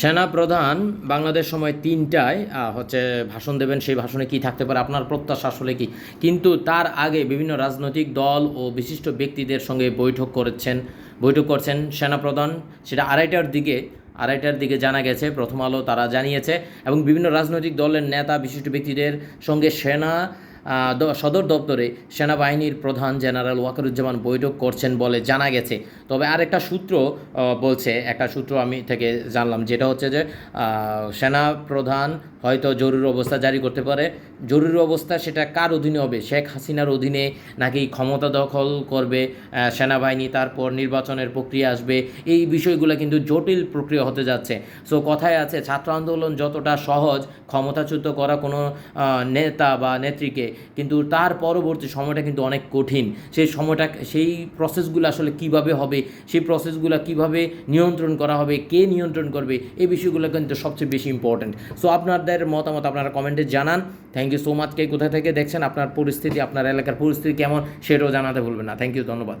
সেনা প্রধান বাংলাদেশ সময় তিনটায় হচ্ছে ভাষণ দেবেন, সেই ভাষণে কি থাকতে পারে? আপনার প্রত্যাশা আসলে কি? কিন্তু তার আগে বিভিন্ন রাজনৈতিক দল ও বিশিষ্ট ব্যক্তিদের সঙ্গে বৈঠক করেছেন, বৈঠক করছেন সেনাপ্রধান। সেটা আড়াইটার দিকে আড়াইটার দিকে জানা গেছে, প্রথম আলো তারা জানিয়েছে। এবং বিভিন্ন রাজনৈতিক দলের নেতা, বিশিষ্ট ব্যক্তিদের সঙ্গে সেনা সদর দপ্তরে সেনাবাহিনীর প্রধান জেনারেল ওয়াকারুজ্জামান বৈঠক করছেন বলে জানা গেছে। তবে আরেকটা সূত্র বলছে, একটা সূত্র আমি থেকে জানলাম, যেটা হচ্ছে যে সেনা প্রধান হয়তো জরুরি অবস্থা জারি করতে পারে। জরুরি অবস্থা সেটা কার অধীনে হবে? শেখ হাসিনার অধীনে নাকি ক্ষমতা দখল করবে সেনাবাহিনী, তারপর নির্বাচনের প্রক্রিয়া আসবে? এই বিষয়গুলো কিন্তু জটিল প্রক্রিয়া হতে যাচ্ছে। সো কথায় আছে, ছাত্র আন্দোলন যতটা সহজ, ক্ষমতাচ্যুত করা কোনো নেতা বা নেত্রীকে কিন্তু তার পরবর্তী সময়টা কিন্তু অনেক কঠিন। সেই সময়টা, সেই প্রসেসগুলো আসলে কীভাবে হবে, সেই প্রসেসগুলো কীভাবে নিয়ন্ত্রণ করা হবে, কে নিয়ন্ত্রণ করবে, এই বিষয়গুলো কিন্তু সবচেয়ে বেশি ইম্পর্ট্যান্ট সো আপনাদের মতামত আপনারা কমেন্টে জানান। থ্যাংক ইউ সো মাচ কে কোথা থেকে দেখছেন, আপনার পরিস্থিতি, আপনার এলাকার পরিস্থিতি কেমন, সেটাও জানাতে ভুলবেন না। থ্যাংক ইউ ধন্যবাদ।